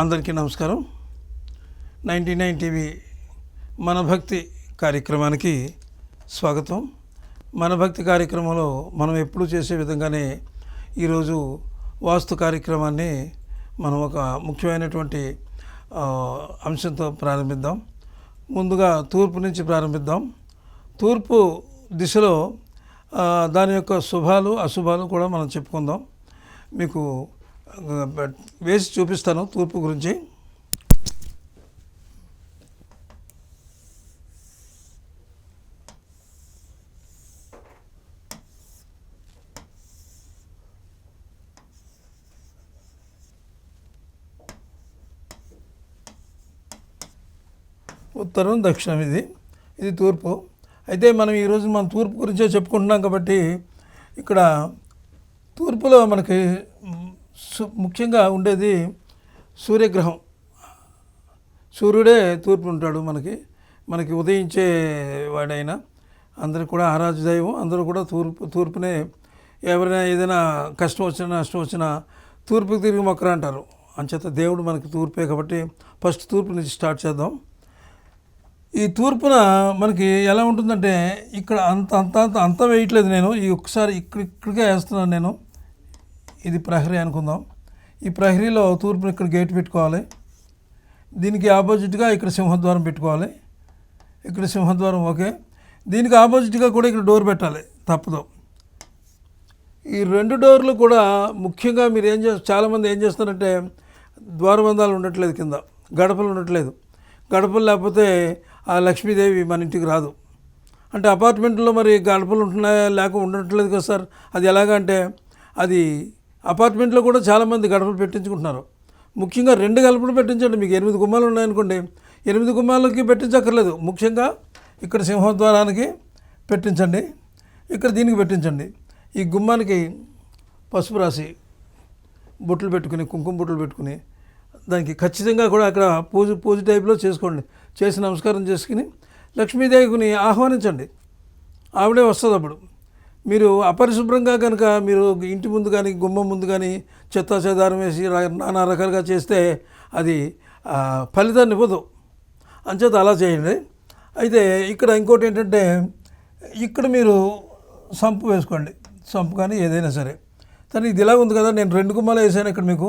అందరికీ నమస్కారం. Ninety nine TV మన భక్తి కార్యక్రమానికి స్వాగతం. మన భక్తి కార్యక్రమంలో మనం ఎప్పుడూ చేసే విధంగానే ఈరోజు వాస్తు కార్యక్రమాన్ని మనం ఒక ముఖ్యమైనటువంటి అంశంతో ప్రారంభిద్దాం. ముందుగా తూర్పు నుంచి ప్రారంభిద్దాం. తూర్పు దిశలో దాని యొక్క శుభాలు అశుభాలు కూడా మనం చెప్పుకుందాం. మీకు వేసి చూపిస్తాను తూర్పు గురించి. ఉత్తరం దక్షిణం ఇది. ఇది తూర్పు. అయితే మనం ఈరోజు మనం తూర్పు గురించే చెప్పుకుంటున్నాం కాబట్టి ఇక్కడ తూర్పులో మనకి ముఖ్యంగా ఉండేది సూర్యగ్రహం. సూర్యుడే తూర్పు ఉంటాడు మనకి. మనకి ఉదయించే వాడైనా అందరూ కూడా ఆరాధ్య దైవం అందరూ కూడా తూర్పు తూర్పునే ఎవరైనా ఏదైనా కష్టం వచ్చినా నష్టం వచ్చినా తూర్పుకి తిరిగి మొక్కరు అంటారు. అంచేత దేవుడు మనకి తూర్పే కాబట్టి ఫస్ట్ తూర్పు నుంచి స్టార్ట్ చేద్దాం. ఈ తూర్పున మనకి ఎలా ఉంటుందంటే ఇక్కడ అంత అంత అంత అంత వేయట్లేదు నేను. ఈ ఒక్కసారి ఇక్కడ ఇక్కడికే వేస్తున్నాను నేను. ఇది ప్రహరీ అనుకుందాం. ఈ ప్రహరీలో తూర్పున ఇక్కడ గేట్ పెట్టుకోవాలి. దీనికి ఆపోజిట్గా ఇక్కడ సింహద్వారం పెట్టుకోవాలి. ఇక్కడ సింహద్వారం ఓకే. దీనికి ఆపోజిట్గా కూడా ఇక్కడ డోర్ పెట్టాలి. తప్పదు. ఈ రెండు డోర్లు కూడా ముఖ్యంగా మీరు ఏం చేస్తారు చాలామంది ఏం చేస్తారంటే ద్వారబంధాలు ఉండట్లేదు కింద. గడపలు ఉండట్లేదు. గడపలు లేకపోతే ఆ లక్ష్మీదేవి మన ఇంటికి రాదు. అంటే అపార్ట్మెంట్లో మరి గడపలు ఉంటున్నాయా లేక ఉండట్లేదు కదా సార్? అది ఎలాగంటే అది అపార్ట్మెంట్లో కూడా చాలామంది గడపలు పెట్టించుకుంటున్నారు. ముఖ్యంగా రెండు గడపలు పెట్టించండి. మీకు ఎనిమిది గుమ్మాలు ఉన్నాయనుకోండి. ఎనిమిది గుమ్మాలకి పెట్టించక్కర్లేదు. ముఖ్యంగా ఇక్కడ సింహద్వారానికి పెట్టించండి. ఇక్కడ దీనికి పెట్టించండి. ఈ గుమ్మానికి పసుపు రాసి బొట్లు పెట్టుకుని కుంకుమ బొట్లు పెట్టుకుని దానికి ఖచ్చితంగా కూడా అక్కడ పూజ పూజ టైప్లో చేసుకోండి. చేసి నమస్కారం చేసుకుని లక్ష్మీదేవిని ఆహ్వానించండి. ఆవిడే వస్తుంది అప్పుడు మీరు అపరిశుభ్రంగా కనుక మీరు ఇంటి ముందు కానీ గుమ్మం ముందు కానీ చెత్త చెదారం వేసి నానా రకాలుగా చేస్తే అది ఫలితాన్ని ఇవ్వదు. అంచేత అలా చేయండి. అయితే ఇక్కడ ఇంకోటి ఏంటంటే ఇక్కడ మీరు సంపు వేసుకోండి. సంపు కానీ ఏదైనా సరే. కానీ ఇది ఇలా ఉంది కదా నేను రెండు గుమ్మాలు వేసాను ఇక్కడ మీకు.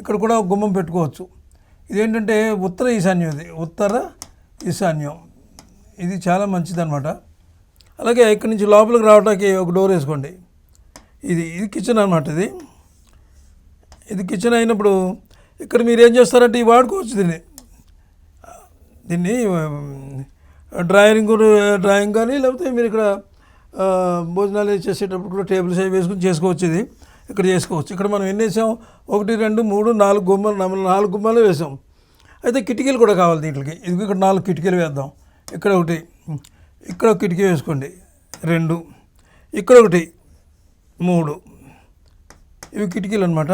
ఇక్కడ కూడా ఒక గుమ్మం పెట్టుకోవచ్చు. ఇదేంటంటే ఉత్తర ఈశాన్యం ఇది. ఉత్తర ఈశాన్యం. ఇది చాలా మంచిదన్నమాట. అలాగే ఇక్కడి నుంచి లోపలికి రావడానికి ఒక డోర్ వేసుకోండి. ఇది ఇది కిచెన్ అనమాట ఇది. ఇది కిచెన్ అయినప్పుడు ఇక్కడ మీరు ఏం చేస్తారంటే ఇవి వాడుకోవచ్చు దీన్ని. దీన్ని డ్రాయింగ్ డ్రాయింగ్ కానీ లేకపోతే మీరు ఇక్కడ భోజనాలు చేసేటప్పుడు కూడా టేబుల్స్ అవి వేసుకుని చేసుకోవచ్చు ఇది. ఇక్కడ చేసుకోవచ్చు. ఇక్కడ మనం ఎన్ని వేసాం? ఒకటి రెండు మూడు నాలుగు గుమ్మలు నాలుగు- నాలుగు గుమ్మలు వేసాం. అయితే కిటికీలు కూడా కావాలి దీంట్లోకి. ఇది ఇక్కడ నాలుగు కిటికీలు వేద్దాం. ఇక్కడ ఒకటి. ఇక్కడ కిటికీ వేసుకోండి. రెండు. ఇక్కడ ఒకటి. మూడు. ఇవి కిటికీలు అనమాట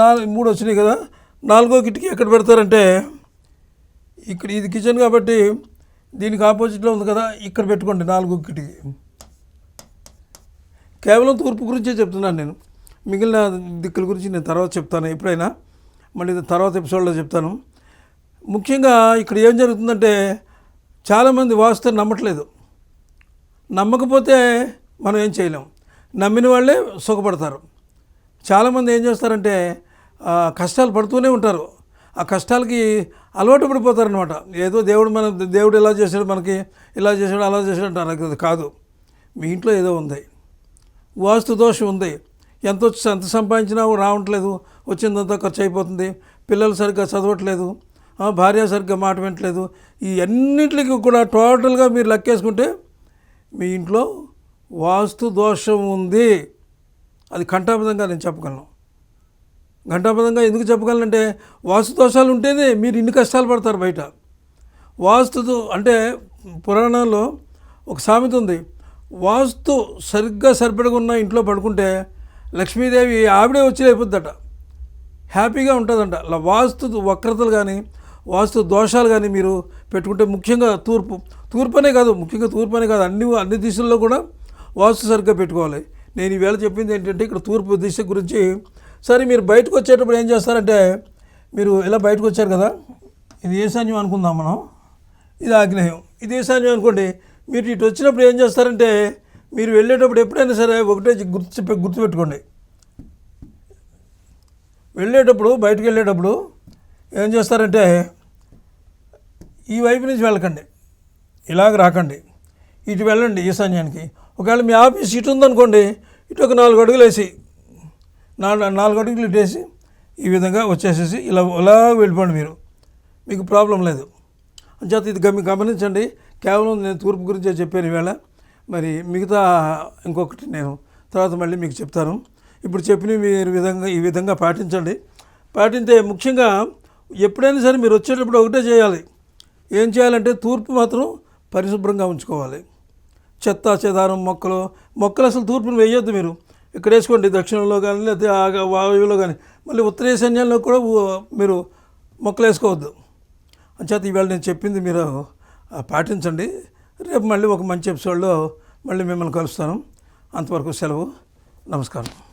నాలుగు మూడు వచ్చినాయి కదా. నాలుగో కిటికీ ఎక్కడ పెడతారంటే ఇక్కడ ఇది కిచెన్ కాబట్టి దీనికి ఆపోజిట్లో ఉంది కదా ఇక్కడ పెట్టుకోండి నాలుగో కిటికీ. కేవలం తూర్పు గురించే చెప్తున్నాను నేను. మిగిలిన దిక్కుల గురించి నేను తర్వాత చెప్తాను. ఎప్పుడైనా మళ్ళీ తర్వాత ఎపిసోడ్లో చెప్తాను. ముఖ్యంగా ఇక్కడ ఏం జరుగుతుందంటే చాలామంది వాస్తు నమ్మట్లేదు. నమ్మకపోతే మనం ఏం చేయలేం. నమ్మిన వాళ్ళే సుఖపడతారు. చాలామంది ఏం చేస్తారంటే కష్టాలు పడుతూనే ఉంటారు. ఆ కష్టాలకి అలవాటు పడిపోతారనమాట ఏదో దేవుడు మన దేవుడు ఇలా చేశాడు మనకి ఇలా చేశాడు అలా చేశాడు అంటారు. అది కాదు. మీ ఇంట్లో ఏదో ఉంది. వాస్తు దోషం ఉంది. ఎంత వచ్చి ఎంత సంపాదించినా రావట్లేదు. వచ్చిందంతా ఖర్చు అయిపోతుంది. పిల్లలు సరిగ్గా చదవట్లేదు. భార్య సరిగ్గా మాట వినట్లేదు. ఈ అన్నింటికి కూడా టోటల్గా మీరు లెక్కేసుకుంటే మీ ఇంట్లో వాస్తు దోషం ఉంది. అది ఘంటాపదంగా నేను చెప్పగలను. ఘంటాపదంగా ఎందుకు చెప్పగలనంటే వాస్తు దోషాలు ఉంటేనే మీరు ఇన్ని కష్టాలు పడతారు బయట. వాస్తు అంటే పురాణంలో ఒక సామెత ఉంది. వాస్తు సరిగ్గా సరిపడగా ఉన్న ఇంట్లో పడుకుంటే లక్ష్మీదేవి ఆవిడే వచ్చి లేపుద్దట. హ్యాపీగా ఉంటుందంట. అలా వాస్తు వక్రతలు కానీ వాస్తు దోషాలు కానీ మీరు పెట్టుకుంటే ముఖ్యంగా తూర్పు తూర్పనే కాదు ముఖ్యంగా తూర్పునే కాదు అన్ని అన్ని దిశల్లో కూడా వాస్తు సరిగ్గా పెట్టుకోవాలి. నేను ఈవేళ చెప్పింది ఏంటంటే ఇక్కడ తూర్పు దిశ గురించి. సరే మీరు బయటకు వచ్చేటప్పుడు ఏం చేస్తారంటే మీరు ఇలా బయటకు వచ్చారు కదా ఇది ఈశాన్యం అనుకుందాం మనం. ఇది ఆగ్నేయం. ఇది ఈశాన్యం అనుకోండి మీరు ఇటు వచ్చినప్పుడు ఏం చేస్తారంటే మీరు వెళ్ళేటప్పుడు ఎప్పుడైనా సరే ఒకటే గుర్తు గుర్తుపెట్టుకోండి. వెళ్ళేటప్పుడు బయటకు వెళ్ళేటప్పుడు ఏం చేస్తారంటే ఈ వైపు నుంచి వెళ్ళకండి. ఇలాగ రాకండి. ఇటు వెళ్ళండి ఈశాన్యానికి. ఒకవేళ మీ ఆఫీస్ ఇటు ఉందనుకోండి ఇటు ఒక నాలుగు అడుగులు వేసి నాలుగు నాలుగు అడుగులు ఇటు వేసి ఈ విధంగా వచ్చేసేసి ఇలా ఇలా వెళ్ళిపోండి మీరు. మీకు ప్రాబ్లం లేదు. అంచేత ఇది గమి గమనించండి. కేవలం నేను తూర్పు గురించే చెప్పాను ఈవేళ. మరి మిగతా ఇంకొకటి నేను తర్వాత మళ్ళీ మీకు చెప్తాను. ఇప్పుడు చెప్పిన మీరు విధంగా ఈ విధంగా పాటించండి. పాటించే ముఖ్యంగా ఎప్పుడైనా సరే మీరు వచ్చేటప్పుడు ఒకటే చేయాలి. ఏం చేయాలంటే తూర్పు మాత్రం పరిశుభ్రంగా ఉంచుకోవాలి. చెత్త చెదారం మొక్కలు మొక్కలు అసలు తూర్పును వేయొద్దు మీరు. ఇక్కడ వేసుకోండి దక్షిణంలో కానీ లేకపోతే వాయువులో కానీ. మళ్ళీ ఉత్తర సైన్యంలో కూడా మీరు మొక్కలు వేసుకోవద్దు. అంచేత ఈవేళ నేను చెప్పింది మీరు పాటించండి. రేపు మళ్ళీ ఒక మంచి ఎపిసోడ్లో మళ్ళీ మిమ్మల్ని కలుస్తాను. అంతవరకు సెలవు. నమస్కారం.